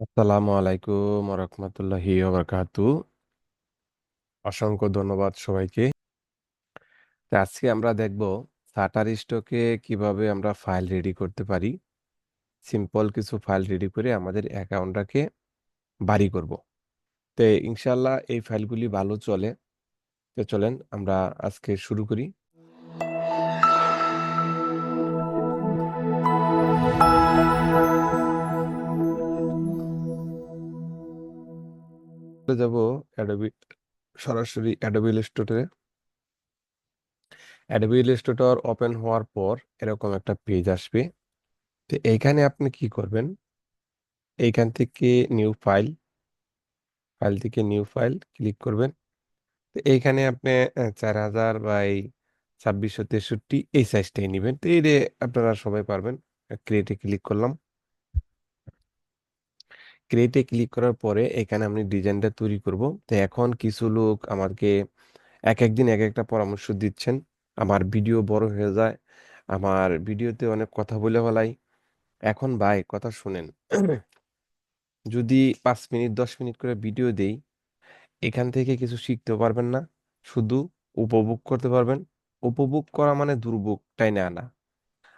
আসসালামু আলাইকুম রহমতুল্লাহি অসংখ্য ধন্যবাদ সবাইকে। আজকে আমরা দেখব শাটার স্টকে কীভাবে আমরা ফাইল রেডি করতে পারি। সিম্পল কিছু ফাইল রেডি করে আমাদের অ্যাকাউন্টটাকে বাড়ি করব। তো ইনশাল্লাহ এই ফাইলগুলি ভালো চলে। তো চলেন আমরা আজকে শুরু করি। যাব অ্যাডোবি সরাসরি অ্যাডোবি ইলাস্ট্রেটরে অ্যাডোবি ইলাস্ট্রেটর ওপেন হওয়ার পর এরকম একটা পেজ আসবে। তো এইখানে আপনি কি করবেন? এইখান থেকে নিউ ফাইল ফাইল থেকে নিউ ফাইল ক্লিক করবেন। তো এইখানে আপনি চার হাজার বাই ছাব্বিশশো তেষট্টি এই সাইজটাই নেবেন। তো এই আপনারা সবাই পারবেন ক্রিয়েটে ক্লিক করলাম। ক্রিয়েটে ক্লিক করার পরে এখানে আমি ডিজাইনটা তৈরি করব। তো এখন কিছু লোক আমাকে এক একদিন এক একটা পরামর্শ দিচ্ছেন। আমার ভিডিও বড় হয়ে যায়, আমার ভিডিওতে অনেক কথা বলে ফেলাই। এখন ভাই কথা শুনেন। যদি পাঁচ মিনিট, দশ মিনিট করে ভিডিও দেই, এখান থেকে কিছু শিখতে পারবেন না। শুধু উপভোগ করতে পারবেন। উপভোগ করা মানে দুর্ভোগ, তাই না না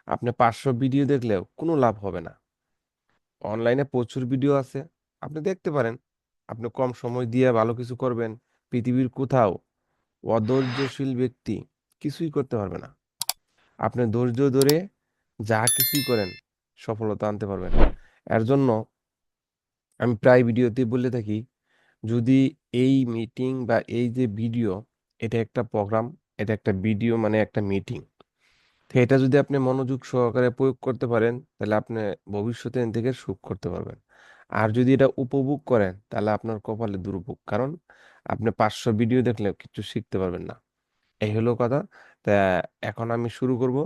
আপনি পাঁচশো ভিডিও দেখলেও কোনো লাভ হবে না। অনলাইনে প্রচুর ভিডিও আছে। আপনি দেখতে পারেন, আপনি কম সময় দিয়ে ভালো কিছু করবেন, পৃথিবীর কোথাও অধৈর্যশীল ব্যক্তি কিছুই করতে পারবে না। আপনি ধৈর্য ধরে যা কিছুই করেন, সফলতা আনতে পারবেন। এর জন্য আমি প্রায় ভিডিওতে বলে থাকি, যদি এই মিটিং বা এই যে ভিডিও এটা একটা প্রোগ্রাম এটা একটা ভিডিও মানে একটা মিটিং তো এটা যদি আপনি মনোযোগ সহকারে প্রয়োগ করতে পারেন, তাহলে আপনি ভবিষ্যতে এর থেকে সুখ করতে পারবেন। আর যদি এটা উপভোগ করেন, তাহলে আপনার কপালে দুর্ভোগ। কারণ আপনি পাঁচশো ভিডিও দেখলে কিছু শিখতে পারবেন না। এই হলো কথা। তা এখন আমি শুরু করব।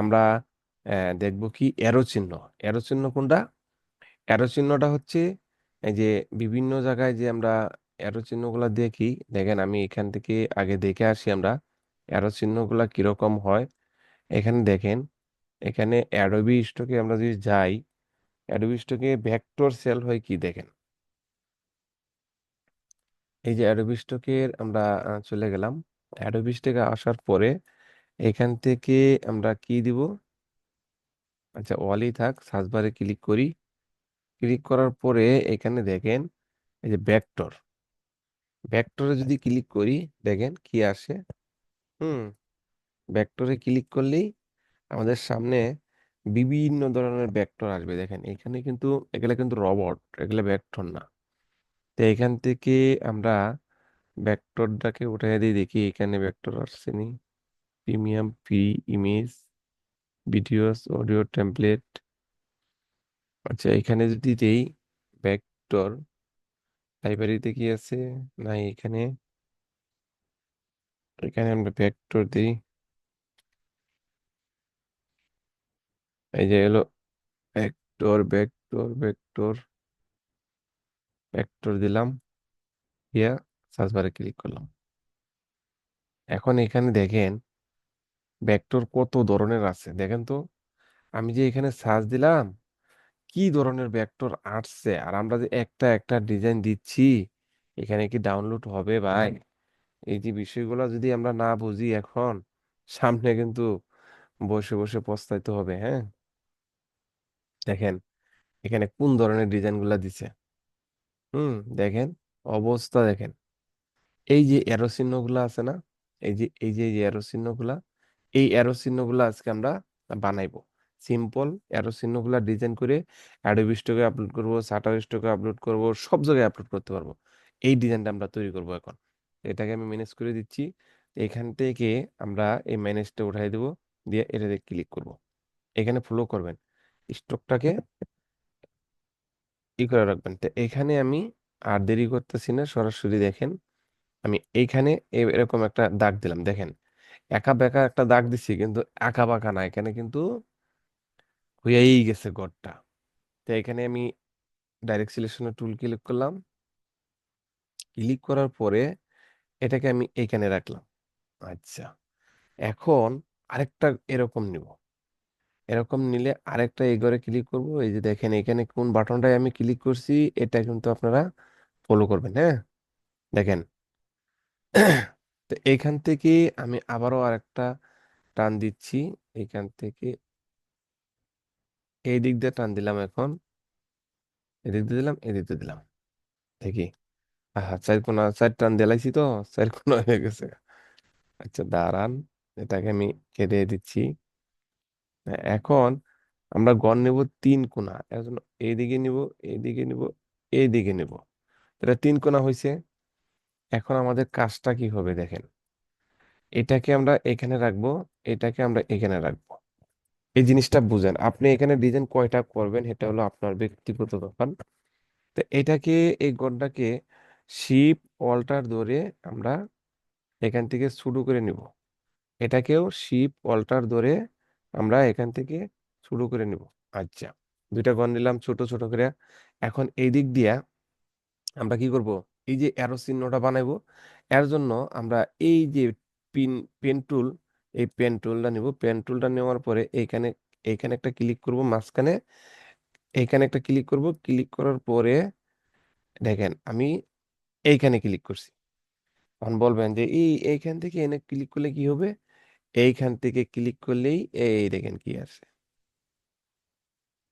আমরা দেখব কি এরো চিহ্ন। এরো চিহ্ন কোনটা? অ্যারো চিহ্নটা হচ্ছে, এই যে বিভিন্ন জায়গায় যে আমরা অ্যারো চিহ্নগুলো দেখি, দেখেন আমি এখান থেকে আগে দেখে আসি আমরা অ্যারো চিহ্নগুলো কীরকম হয়? এখানে দেখেন, এখানে অ্যাডোবি স্টকে আমরা যদি যাই অ্যাডোবি স্টকে ভেক্টর সেল হয় কি দেখেন? এই যে অ্যাডোবি স্টকের আমরা চলে গেলাম। অ্যাডোবি স্টকে আসার পরে এখান থেকে আমরা কি দিব? আচ্ছা ওয়ালি থাক সার্চ বারে ক্লিক করি। ক্লিক করার পরে এখানে দেখেন, এই যে ভেক্টর ভেক্টরে যদি ক্লিক করি, দেখেন কি আসে? হুম ভেক্টরে ক্লিক করলেই আমাদের সামনে বিভিন্ন ধরনের ভেক্টর আসবে। দেখেন, এখানে কিন্তু, এগুলা কিন্তু রবট এগুলা ভেক্টর না। তো এখান থেকে আমরা ভেক্টরটাকে উঠাই দিয়ে দেখি এখানে ভেক্টর আসছে নি। Premium free image videos audio template আচ্ছা এখানে যদি দেই ভেক্টর লাইব্রেরিতে কি আছে? না এখানে। এখানে আমরা ভেক্টর দিই। এই যে হলো ভেক্টর ভেক্টর ভেক্টর ভেক্টর দিলাম। দিয়া সার্চ বারে ক্লিক করলাম। এখন এখানে দেখেন ভেক্টর কত ধরনের আছে। দেখেন তো, আমি যে এখানে সার্চ দিলাম, কি ধরনের ভেক্টর আসছে? আর আমরা যে একটা একটা ডিজাইন দিচ্ছি, এখানে কি ডাউনলোড হবে ভাই? এই যে বিষয়গুলো যদি আমরা না বুঝি এখন, সামনে কিন্তু বসে বসে পস্তাইতে হবে হ্যাঁ? দেখেন, এখানে কোন ধরনের ডিজাইনগুলো দিছে? হুম, দেখেন, অবস্থা দেখেন। এই যে অ্যারো চিহ্নগুলো আছে না, এই যে এই যে এই যে অ্যারো চিহ্নগুলা এই অ্যারো চিহ্নগুলো আজকে আমরা বানাইবো। সিম্পল অ্যারো চিহ্নগুলা ডিজাইন করে অ্যাডোবি স্টকে আপলোড করব শাটার স্টকে আপলোড করব, সব জায়গায় আপলোড করতে পারব। এই ডিজাইনটা আমরা তৈরি করব এখন। এটাকে আমি ম্যানেজ করে দিচ্ছি। এখান থেকে আমরা এই ম্যানেজটা উঠাই দেবো, দিয়ে এটাতে ক্লিক করব। এখানে ফলো করবেন। স্টকটাকে ই করে রাখবেন। তো এখানে আমি আর দেরি করতেছি না, সরাসরি দেখেন। আমি এইখানে এরকম একটা দাগ দিলাম। দেখেন, একা বেঁকা একটা দাগ দিছি, কিন্তু একা বাঁকা না। এখানে কিন্তু হয়েই গেছে ঘরটা তো এখানে আমি ডাইরেক্ট সিলেকশনের টুল ক্লিক করলাম। ক্লিক করার পরে এটাকে আমি এইখানে রাখলাম। আচ্ছা এখন আরেকটা এরকম নিব। এরকম নিলে আরেকটা এই ঘরে ক্লিক করব। এই যে দেখেন, এখানে কোন বাটনটায় আমি ক্লিক করছি, এটা কিন্তু আপনারা ফলো করবেন হ্যাঁ? দেখেন। তো এইখান থেকে আমি আবারও আরেকটা টান দিচ্ছি। এইখান থেকে এই দিক দিয়ে টান দিলাম এখন। এদিক দিয়ে দিলাম, এদিক দিয়ে দিলাম। দেখি। আহা, চার কোনা, চার টান দিলাইছি তো, চার কোনা হয়ে গেছে। আচ্ছা দাঁড়ান, এটাকে আমি কেটে দিচ্ছি। এখন আমরা গড় নেব তিন কোনা এর জন্য এইদিকে নিব এইদিকে নিব এইদিকে নিব। এটা তিন কোনা হয়েছে এখন আমাদের কাজটা কি হবে দেখেন। এটাকে আমরা এখানে রাখব, এটাকে আমরা এখানে রাখব। এই জিনিসটা বুঝেন, আপনি এখানে ডিজাইন কয়টা করবেন এটা হলো আপনার ব্যক্তিগত ব্যাপার তো এটাকে, এই গড়টাকে শিপ অল্টার ধরে আমরা এখান থেকে শুরু করে নিব। এটাকেও শিপ অল্টার ধরে আমরা এখান থেকে শুরু করে নিব। আচ্ছা দুইটা গড় নিলাম, ছোট ছোট করে। এখন এই দিক দিয়া আমরা কি করব? এই যে অ্যারো চিহ্নটা বানাইবো, এর জন্য আমরা এই যে পিন পেন টুল এই পেন টুলটা নিব। পেন টুলটা নেওয়ার পরে এইখানে এইখানে একটা ক্লিক করব, মাঝখানে এইখানে একটা ক্লিক করব। ক্লিক করার পরে দেখেন, আমি এইখানে ক্লিক করছি। তখন বলবেন যে, এই এইখান থেকে এনে ক্লিক করলে কি হবে? এইখান থেকে ক্লিক করলেই এই দেখেন কি আছে।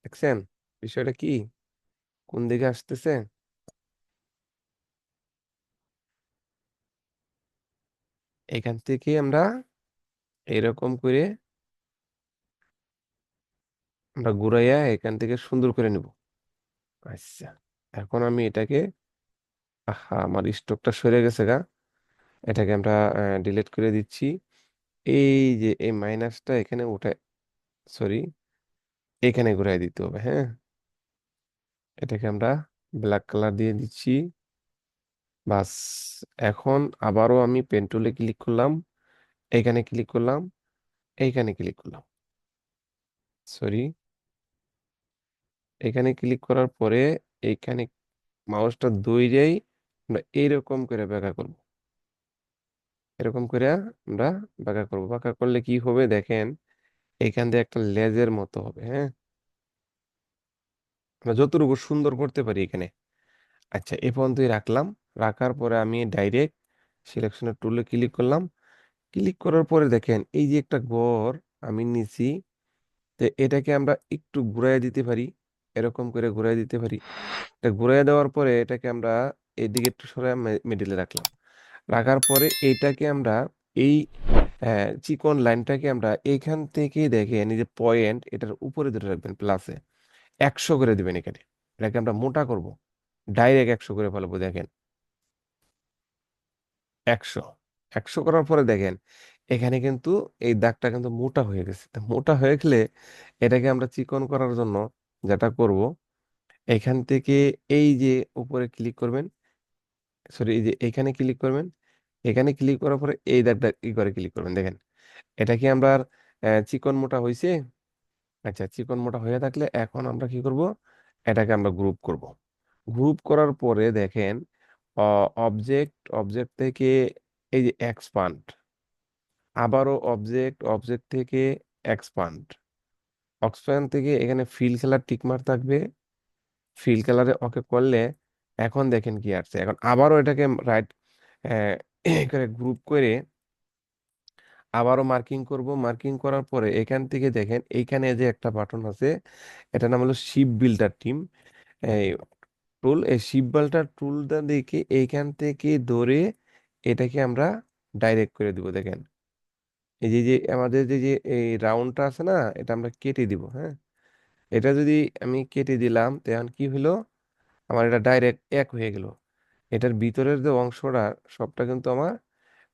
দেখছেন? বিষয়টা কি? কোন দিকে আসতেছে? এখান থেকে আমরা এরকম করে আমরা ঘুরাইয়া এখান থেকে সুন্দর করে নিব। আচ্ছা এখন আমি এটাকে, আহা, আমার স্টকটা সরে গেছে গা। এটাকে আমরা ডিলিট করে দিচ্ছি। এই যে, এই মাইনাসটা এখানে উঠে, সরি, এখানে ঘুরাই দিতে হবে হ্যাঁ? এটাকে আমরা ব্ল্যাক কালার দিয়ে দিচ্ছি। বাস, এখন আবারও আমি পেন টুলে ক্লিক করলাম, এখানে ক্লিক করলাম, এইখানে ক্লিক করলাম। সরি। এখানে ক্লিক করার পরে, এইখানে মাউসটা দইরেই আমরা এইরকম করে ব্যাকা করব। এরকম করে আমরা বাঁকা করব। বাঁকা করলে কি হবে দেখেন, এখান দিয়ে একটা লেজের মতো হবে হ্যাঁ? আমরা যতটুকু সুন্দর করতে পারি এখানে। আচ্ছা এ পর্যন্তই রাখলাম। রাখার পরে আমি ডাইরেক্ট সিলেকশনের টুলে ক্লিক করলাম। ক্লিক করার পরে দেখেন, এই যে একটা ঘর আমি নিছি, তো এটাকে আমরা একটু ঘুরাই দিতে পারি, এরকম করে ঘুরাই দিতে পারি। এটা ঘুরাই দেওয়ার পরে এটাকে আমরা এদিকে একটু সরাই মিডিলে রাখলাম। রাখার পরে এইটাকে আমরা এই আহ, চিকন লাইনটাকে আমরা এইখান থেকে দেখেন এই যে পয়েন্ট এটার উপরে ধরে রাখবেন প্লাসে একশো করে দেবেন এখানে। এটাকে আমরা মোটা করব। ডাইরেক্ট একশো করে ফেলব দেখেন। একশো। একশো করার পরে দেখেন এখানে কিন্তু এই দাগটা কিন্তু মোটা হয়ে গেছে। মোটা হয়ে গেলে এটাকে আমরা চিকন করার জন্য যেটা করব এখান থেকে এই যে উপরে ক্লিক করবেন সরি এই যে এখানে ক্লিক করবেন এখানে ক্লিক করার পরে এই দাগটা ই করে ক্লিক করবেন। দেখেন, এটা কি আমরা চিকন মোটা হয়েছে আচ্ছা চিকন মোটা হয়ে থাকলে এখন আমরা কি করব? এটাকে আমরা গ্রুপ করব। গ্রুপ করার পরে দেখেন অবজেক্ট অবজেক্ট থেকে এই যে এক্সপান্ড আবারও অবজেক্ট অবজেক্ট থেকে এক্সপান্ড এক্সপান্ড থেকে এখানে ফিল কালার টিকমার থাকবে। ফিল কালারে ওকে করলে এখন দেখেন কি আসছে। এখন আবারও এটাকে রাইট করে গ্রুপ করে আবারও মার্কিং করব। মার্কিং করার পরে এখান থেকে দেখেন এইখানে যে একটা বাটন আছে, এটার নাম হলো শিপ বিল্ডার টিম টুল এই শিপ বিল্ডার টুলটা দেখে এইখান থেকে ধরে এটাকে আমরা ডাইরেক্ট করে দিব, দেখেন। এই যে যে আমাদের যে যে এই রাউন্ডটা আছে না, এটা আমরা কেটে দিব হ্যাঁ? এটা যদি আমি কেটে দিলাম, তখন কি হলো? আমার এটা ডাইরেক্ট এক হয়ে গেল। এটার ভিতরের যে অংশটা, সবটা কিন্তু আমার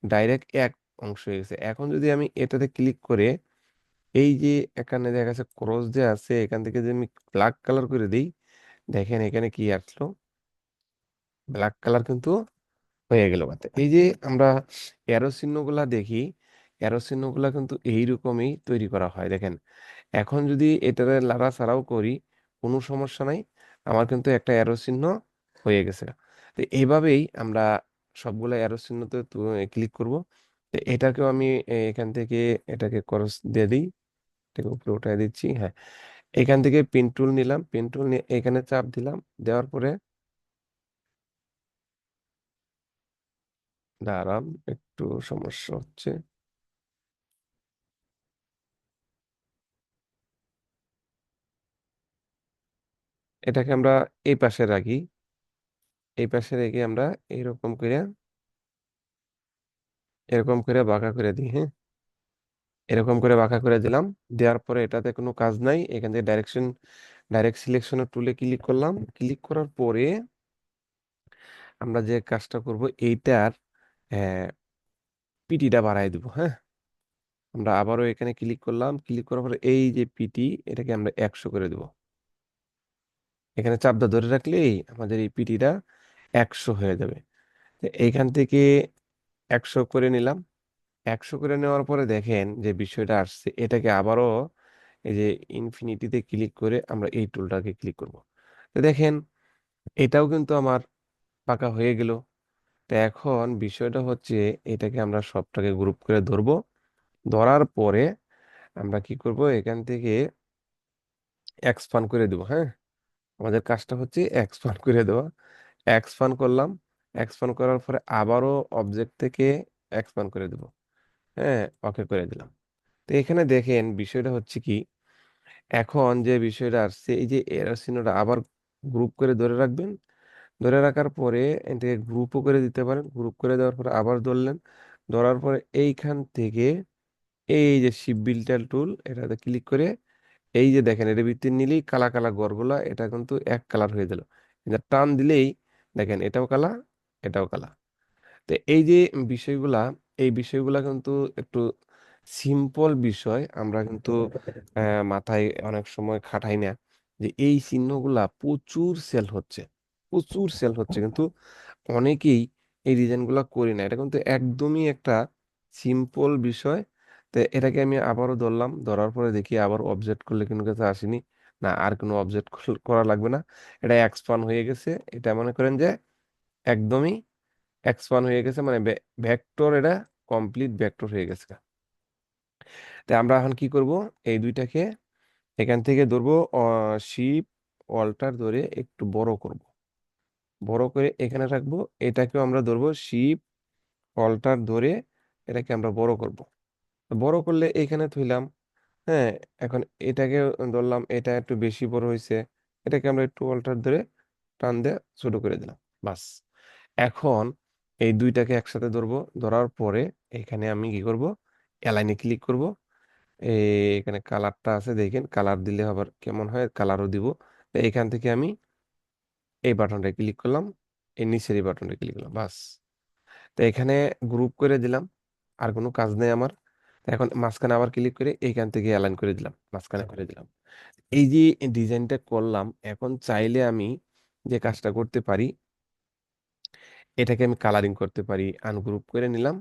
ডাইরেক্ট এক অংশ হয়ে গেছে। এখন যদি আমি এটাতে ক্লিক করে, এই যে এখানে দেখা যাচ্ছে ক্রস যে আছে, এখান থেকে যদি আমি ব্ল্যাক কালার করে দিই, দেখেন এখানে কি আসলো? ব্ল্যাক কালার কিন্তু হয়ে গেল বাতে এই যে আমরা অ্যারো চিহ্নগুলা দেখি অ্যারো চিহ্নগুলা কিন্তু এইরকমই তৈরি করা হয়। দেখেন, এখন যদি এটারে লাড়াচাড়াও করি, কোনো সমস্যা নাই, আমার কিন্তু একটা অ্যারো চিহ্ন হয়ে গেছে। তো এইভাবেই আমরা সবগুলো অ্যারো চিহ্নতে ক্লিক করব। তো এটাকেও আমি এখান থেকে এটাকে ক্রস দিয়ে দিই। এটাকে উপরে উঠাই দিচ্ছি হ্যাঁ। এখান থেকে পিন টুল নিলাম। পিন টুল নিয়ে এখানে চাপ দিলাম। দেওয়ার পরে দাঁড়ান, একটু সমস্যা হচ্ছে। এটাকে আমরা এই পাশে রাখি। এই পাশে রেখে আমরা এরকম করে এরকম করে বাঁকা করে দিই হ্যাঁ? এরকম করে বাঁকা করে দিলাম। দেওয়ার পরে এটাতে কোনো কাজ নাই। এখান থেকে ডাইরেকশন ডাইরেক্ট সিলেকশনের টুলে ক্লিক করলাম। ক্লিক করার পরে আমরা যে কাজটা করব, এইটার পিটিটা বাড়াই দিব হ্যাঁ? আমরা আবারও এখানে ক্লিক করলাম। ক্লিক করার পরে এই যে পিটি এটাকে আমরা একশো করে দেব। এখানে চাপটা ধরে রাখলেই আমাদের এই পিটিটা একশো হয়ে যাবে। তো এইখান থেকে একশো করে নিলাম। একশো করে নেওয়ার পরে দেখেন যে বিষয়টা আসছে, এটাকে আবারও এই যে ইনফিনিটিতে ক্লিক করে আমরা এই টুলটাকে ক্লিক করব। তো দেখেন, এটাও কিন্তু আমার পাকা হয়ে গেল। তো এখন বিষয়টা হচ্ছে এটাকে আমরা সবটাকে গ্রুপ করে ধরবো। ধরার পরে আমরা কি করব? এখান থেকে এক্সপান্ড করে দেবো হ্যাঁ? আমাদের কাজটা হচ্ছে এক্সপান্ড করে দেওয়া। এক্সপান্ড করলাম এক্সপান্ড করার পরে আবারও অবজেক্ট থেকে এক্সপান্ড করে দেব। হ্যাঁ ওকে করে দিলাম। তো এখানে দেখেন বিষয়টা হচ্ছে কি, এখন যে বিষয়টা আসছে, এই যে এরর চিহ্নটা আবার গ্রুপ করে ধরে রাখবেন। ধরে রাখার পরে এটাকে গ্রুপও করে দিতে পারেন। গ্রুপ করে দেওয়ার পরে আবার ধরলেন। ধরার পরে এইখান থেকে এই যে শিপ বিল্টার টুল এটাতে ক্লিক করে এই যে দেখেন এর ভিত্তি নিলেই কালা কালা গড়গুলা, এটা কিন্তু এক কালার হয়ে গেল। এটা টান দিলেই দেখেন এটাও কালা এটাও কালা। তো এই যে বিষয়গুলা, এই বিষয়গুলা কিন্তু একটু সিম্পল বিষয়, আমরা কিন্তু মাথায় অনেক সময় খাটাই না যে এই চিহ্নগুলা প্রচুর সেল হচ্ছে, প্রচুর সেল হচ্ছে। কিন্তু অনেকেই এই ডিজাইনগুলো করি না। এটা কিন্তু একদমই একটা সিম্পল বিষয়। তো এটাকে আমি আবারও ধরলাম, ধরার পরে দেখি আবার অবজেক্ট করলে কিন্তু কাছে আসেনি। না, আর কোনো অবজেক্ট করা লাগবে না। এটা এক্সপান্ড হয়ে গেছে। এটা মনে করেন যে একদমই এক্সপান্ড হয়ে গেছে মানে ভেক্টর এটা কমপ্লিট ভেক্টর হয়ে গেছে। তাই আমরা এখন কি করব? এই দুইটাকে এখান থেকে ধরবো শিপ অল্টার ধরে একটু বড় করব। বড় করে এখানে রাখব, এটাকেও আমরা ধরবো শিপ অল্টার ধরে এটাকে আমরা বড় করব। বড় করলে এখানে থইলাম হ্যাঁ এখন এটাকে ধরলাম এটা একটু বেশি বড় হয়েছে এটাকে আমরা একটু অল্টার ধরে টান দিয়ে ছোট করে দিলাম, বাস। এখন এই দুইটাকে একসাথে ধরবো, ধরার পরে এখানে আমি কি করব? অ্যালাইনে ক্লিক করব। এখানে কালারটা আছে, দেখেন কালার দিলে আবার কেমন হয় কালারও দিব। তো এখান থেকে আমি এই বাটনটা ক্লিক করলাম, এই নিচের এই বাটনটা ক্লিক করলাম, বাস। তো এখানে গ্রুপ করে দিলাম, আর কোনো কাজ নেই আমার। এখন মাঝখানে আবার ক্লিক করে এইখান থেকে অ্যালাইন করে দিলাম মাঝখানে করে দিলাম। এই যে ডিজাইনটা করলাম এখন চাইলে আমি যে কাজটা করতে পারি এটাকে আমি কালারিং করতে পারি আনগ্রুপ করে নিলাম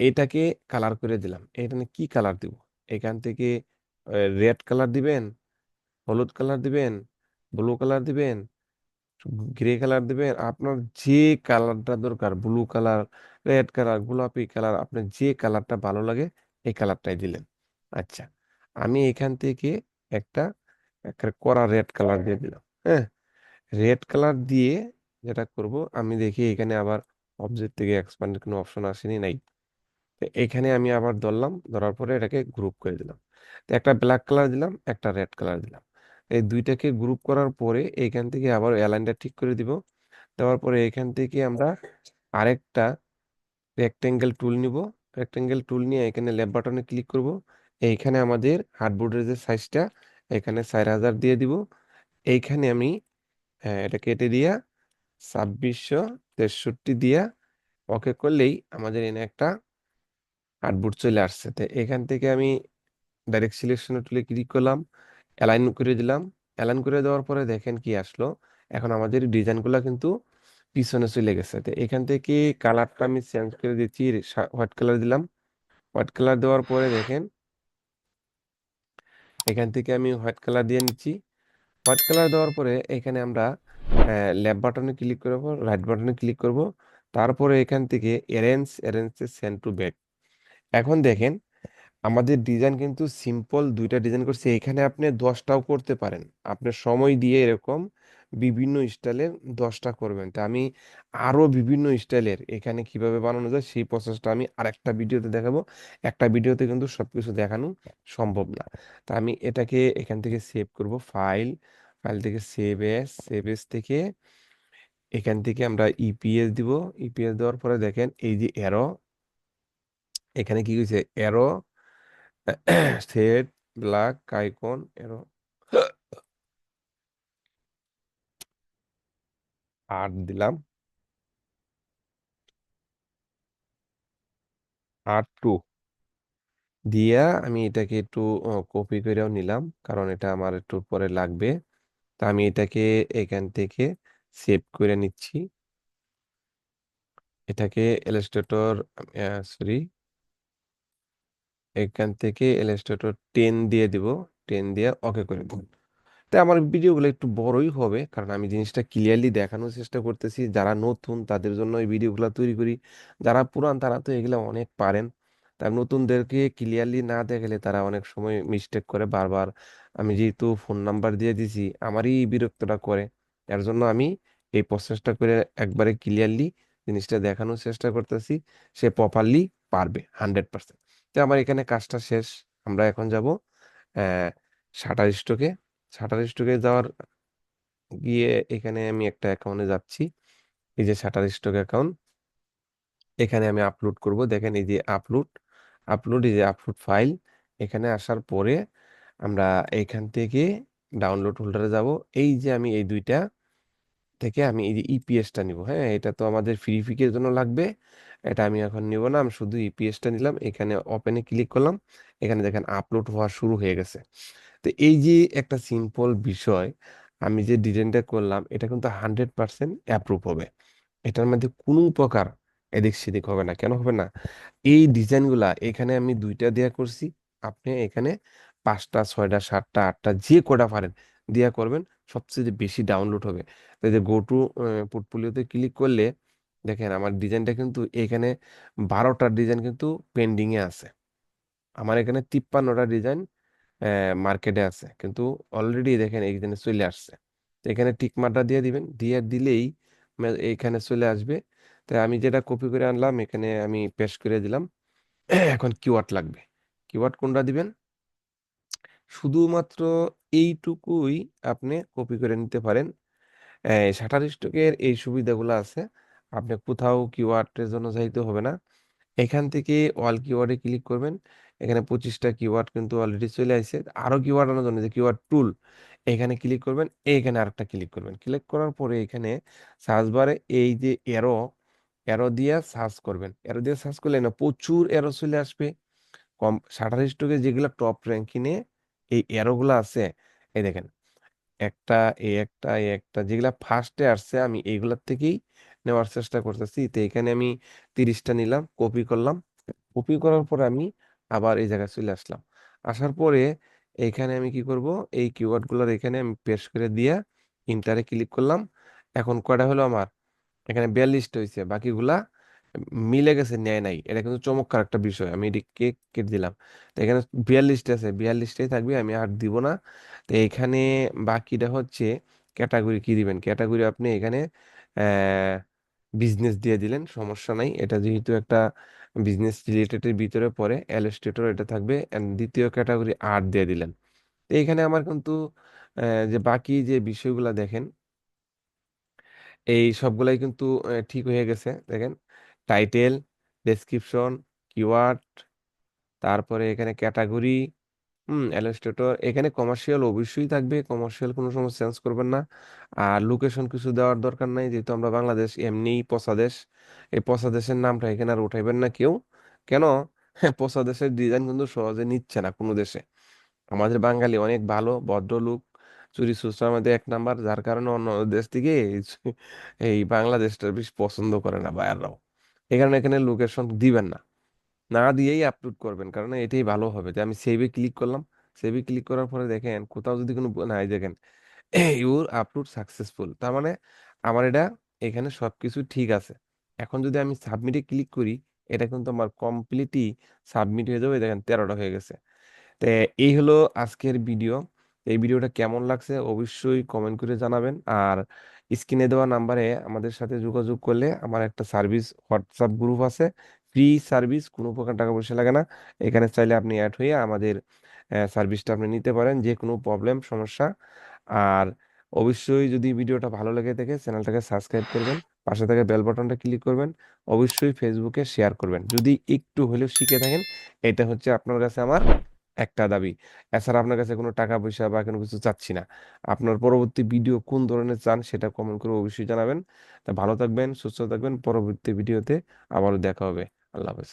এটাকে কালার করে দিলাম। এখানে কি কালার দিব? এখান থেকে রেড কালার দিবেন হলুদ কালার দিবেন ব্লু কালার দিবেন গ্রে কালার দিবেন। আপনার যে কালারটা দরকার ব্লু কালার রেড কালার গোলাপি কালার আপনার যে কালারটা ভালো লাগে, এই কালারটাই দিলেন। আচ্ছা আমি এখান থেকে একটা কড়া রেড কালার দিয়ে দিলাম হ্যাঁ? রেড কালার দিয়ে যেটা করব, আমি দেখি এখানে আবার অবজেক্ট থেকে এক্সপ্যান্ডের কোনো অপশন আসেনি, নাই। তো এখানে আমি আবার ধরলাম, ধরার পরে এটাকে গ্রুপ করে দিলাম। তো একটা ব্ল্যাক কালার দিলাম, একটা রেড কালার দিলাম। এই দুইটাকে গ্রুপ করার পরে এইখান থেকে আবার অ্যালাইনটা ঠিক করে দিব। দেওয়ার পরে এখান থেকে আমরা আরেকটা রেক্টেঙ্গেল টুল নিব। রেক্টেঙ্গেল টুল নিয়ে এখানে লেফট বাটনে ক্লিক করব। এইখানে আমাদের হার্ডবোর্ডের যে সাইজটা এখানে চার হাজার দিয়ে দিব। এইখানে আমি হ্যাঁ এটা কেটে দিয়া ছাব্বিশশো তেষট্টি দিয়া ওকে করলেই আমাদের এনে একটা আর্টবোর্ড চলে আসছে। তো এখান থেকে আমি ডাইরেক্ট সিলেকশন টুলে ক্লিক করলাম। অ্যালাইন করে দিলাম। অ্যালাইন করে দেওয়ার পরে দেখেন কি আসলো। এখন আমাদের ডিজাইনগুলো কিন্তু পিছনে চলে গেছে। তো এখান থেকে কালারটা আমি চেঞ্জ করে দিচ্ছি হোয়াইট কালার দিলাম। হোয়াইট কালার দেওয়ার পরে দেখেন, এখান থেকে আমি হোয়াইট কালার দিয়ে নিচ্ছি। হোয়াইট কালার দেওয়ার পরে এখানে আমরা লেফট বাটনে ক্লিক করব রাইট বাটনে ক্লিক করব। তারপরে এখান থেকে arrange arrange send to back এখন দেখেন আমাদের ডিজাইন কিন্তু সিম্পল দুইটা ডিজাইন করছি। এখানে আপনি দশটাও করতে পারেন। আপনার সময় দিয়ে এরকম বিভিন্ন স্টাইলের দশটা করবেন। তা আমি আরও বিভিন্ন স্টাইলের এখানে কীভাবে বানানো যায় সেই প্রসেসটা আমি আরেকটা ভিডিওতে দেখাবো। একটা ভিডিওতে কিন্তু সব কিছু দেখানো সম্ভব না। তা আমি এটাকে এখান থেকে সেভ করব। ফাইল ফাইল থেকে সেভ এস সেভ এস থেকে এখান থেকে আমরা ইপিএস দিব। ইপিএস দেওয়ার পরে দেখেন এই যে এরো এখানে কি হয়েছে? Arrow set black icon arrow আট দিলাম আট টু দিয়া আমি এটাকে একটু কপি করেও নিলাম, কারণ এটা আমার একটু পরে লাগবে। তা আমি এটাকে এখান থেকে সেভ করে নিচ্ছি। এটাকে ইলাস্ট্রেটর সরি এখান থেকে ইলাস্ট্রেটর টেন দিয়ে দিব টেন দিয়ে ওকে করে দেব। তাই আমার ভিডিওগুলো একটু বড়ই হবে, কারণ আমি জিনিসটা ক্লিয়ারলি দেখানোর চেষ্টা করতেছি। যারা নতুন, তাদের জন্য এই ভিডিওগুলো তৈরি করি। যারা পুরান, তারা তো এগুলো অনেক পারেন। তার নতুনদেরকে ক্লিয়ারলি না দেখালে তারা অনেক সময় মিস্টেক করে। বারবার আমি যেহেতু ফোন নাম্বার দিয়ে দিছি, আমারই বিরক্তটা করে। এর জন্য আমি এই প্রসেসটা করে একবারে ক্লিয়ারলি জিনিসটা দেখানোর চেষ্টা করতেছি। সে প্রপারলি পারবে হান্ড্রেড পার্সেন্ট তো আমার এখানে কাজটা শেষ। আমরা এখন যাব শাটার স্টকে। শাটার স্টকে যাওয়ার গিয়ে এখানে আমি একটা অ্যাকাউন্টে যাচ্ছি। এই যে শাটার স্টক অ্যাকাউন্ট এখানে আমি আপলোড করব। দেখেন এই যে আপলোড আপলোড এই যে আপলোড ফাইল এখানে আসার পরে আমরা এখান থেকে ডাউনলোড হোল্ডারে যাব। এই যে আমি এই দুইটা থেকে আমি এই যে ইপিএসটা নিব। হ্যাঁ এটা তো আমাদের ভেরিফিকের জন্য লাগবে। এটা আমি এখন নিব না, আমি শুধু ইপিএসটা নিলাম। এখানে ওপেনে ক্লিক করলাম। এখানে দেখেন আপলোড হওয়া শুরু হয়ে গেছে। তো এই যে একটা সিম্পল বিষয়, আমি যে ডিজাইনটা করলাম, এটা কিন্তু হান্ড্রেড পার্সেন্ট অ্যাপ্রুভ হবে। এটার মধ্যে কোনো প্রকার এদিক সেদিক হবে না। কেন হবে না? এই ডিজাইনগুলা এখানে আমি দুইটা দেয়া করছি। আপনি এখানে পাঁচটা, ছয়টা, সাতটা, আটটা যে কটা পারেন, দেয়া করবেন। সবচেয়ে বেশি ডাউনলোড হবে। তো এই যে গো টু পোর্টফোলিওতে ক্লিক করলে দেখেন আমার ডিজাইনটা কিন্তু এখানে বারোটা ডিজাইন কিন্তু পেন্ডিংয়ে আছে। আমার এখানে তিপ্পান্নটা ডিজাইন মার্কেটে আছে। কিন্তু অলরেডি দেখেন এইখানে চলে আসছে। তো এখানে টিক মার্কটা দিয়ে দিবেন। দিয়ে দিলেই এইখানে চলে আসবে। তাই আমি যেটা কপি করে আনলাম, এখানে আমি পেস্ট করে দিলাম। এখন কিওয়ার্ড লাগবে। কিওয়ার্ড কোনটা দিবেন? শুধুমাত্র এইটুকুই আপনি কপি করে নিতে পারেন। শাটার স্টকের এই সুবিধাগুলো আছে। আপনি কোথাও কিওয়ার্ডের জন্য যাইতে হবে না। এখান থেকে অল কিওয়ার্ডে ক্লিক করবেন। এখানে পঁচিশটা কিওয়ার্ড কিন্তু অলরেডি চলে আসছে। আরও কিওয়ার্ড আনার জন্য যে কিওয়ার্ড টুল, এখানে ক্লিক করবেন। এখানে আরেকটা ক্লিক করবেন। ক্লিক করার পরে এখানে সার্চ বারে এই যে এরো এরো দিয়ে সার্চ করবেন। এরো দিয়ে সার্চ করলে না, প্রচুর এরো চলে আসবে। কম শাটার স্টকে যেগুলো টপ র্যাঙ্কিংয়ে এই এরোগুলো আছে, এই দেখেন, একটা, এই একটা এই একটা, যেগুলা ফার্স্টে আসছে, আমি এইগুলার থেকেই নেওয়ার চেষ্টা করতেছি। তো এখানে আমি তিরিশটা নিলাম কপি করলাম কপি করার পরে আমি আবার এই জায়গায় চলে আসলাম। আসার পরে এইখানে আমি কি করব, এই কিওয়ার্ডগুলোর এখানে আমি পেস্ট করে দিয়ে ইন্টারে ক্লিক করলাম। এখন কয়টা হলো আমার? এখানে বিয়াল্লিশটা হয়েছে বাকিগুলা মিলে গেছে ন্যায় নাই। এটা কিন্তু চমৎকার একটা বিষয়, আমি এটি কেক, কেটে দিলাম। তো এখানে বিয়াল্লিশটা আছে, বিয়াল্লিশটাই থাকবে, আমি আর দিব না। তো এখানে বাকিটা হচ্ছে ক্যাটাগরি কি দিবেন? ক্যাটাগরি আপনি এখানে বিজনেস দিয়ে দিলেন, সমস্যা নাই। এটা যেহেতু একটা বিজনেস রিলেটেডের ভিতরে পড়ে, অ্যালোস্টেটর এটা থাকবে দ্বিতীয় ক্যাটাগরি আর্ট দিয়ে দিলেন। তো এখানে আমার কিন্তু যে বাকি যে বিষয়গুলো দেখেন, এই সবগুলাই কিন্তু ঠিক হয়ে গেছে। দেখেন টাইটেল ডেসক্রিপশন কিওয়ার্ড তারপরে এখানে ক্যাটাগরি হুম অ্যালোস্টেটর এখানে কমার্শিয়াল অবশ্যই থাকবে কমার্শিয়াল কোনো সময় চেঞ্জ করবেন না। আর লোকেশন কিছু দেওয়ার দরকার নাই, যেহেতু আমরা বাংলাদেশ, এমনিই পচা দেশ। এই পচা দেশের নামটা এখানে আর উঠাইবেন না কেউ। কেন? পচা দেশের ডিজাইন কিন্তু সহজে নিচ্ছে না কোনো দেশে। আমাদের বাঙালি অনেক ভালো, ভদ্রলোক, চুরি চুচড়ার মধ্যে এক নাম্বার, যার কারণে অন্য দেশ থেকে এই বাংলাদেশটা বেশ পছন্দ করে না বাইররাও। এই কারণে এখানে লোকেশন দিবেন না। না দিয়েই আপলোড করবেন, কারণ এটাই ভালো হবে। যে আমি সেভে ক্লিক করলাম সেভে ক্লিক করার পরে দেখেন, কোথাও যদি কোনো নাই দেখেন ইউর আপলোড সাকসেসফুল তার মানে আমার এটা এখানে সব কিছু ঠিক আছে। এখন যদি আমি সাবমিটে ক্লিক করি, এটা কিন্তু আমার কমপ্লিটই সাবমিট হয়ে যাবে দেখেন, তেরোটা হয়ে গেছে। তো এই হলো আজকের ভিডিও এই ভিডিওটা কেমন লাগছে অবশ্যই কমেন্ট করে জানাবেন। আর স্ক্রিনে দেওয়া নাম্বারে আমাদের সাথে যোগাযোগ করলে আমার একটা সার্ভিস হোয়াটসঅ্যাপ গ্রুপ আছে। ফ্রি সার্ভিস কোনো প্রকার টাকা পয়সা লাগে না। এখানে চাইলে আপনি অ্যাড হয়ে আমাদের সার্ভিসটা আপনি নিতে পারেন, যে কোনো প্রবলেম সমস্যা। আর অবশ্যই যদি ভিডিওটা ভালো লেগে থাকে চ্যানেলটাকে সাবস্ক্রাইব করবেন, পাশে থেকে বেল বাটনটা ক্লিক করবেন, অবশ্যই ফেসবুকে শেয়ার করবেন। যদি একটু হলেও শিখে থাকেন, এটা হচ্ছে আপনার কাছে আমার একটা দাবি। এছাড়া আপনার কাছে কোনো টাকা পয়সা বা কোনো কিছু চাচ্ছি না। আপনার পরবর্তী ভিডিও কোন ধরনের চান সেটা কমেন্ট করে অবশ্যই জানাবেন। তা ভালো থাকবেন, সুস্থ থাকবেন। পরবর্তী ভিডিওতে আবারও দেখা হবে। আল্লাহ হাফেজ।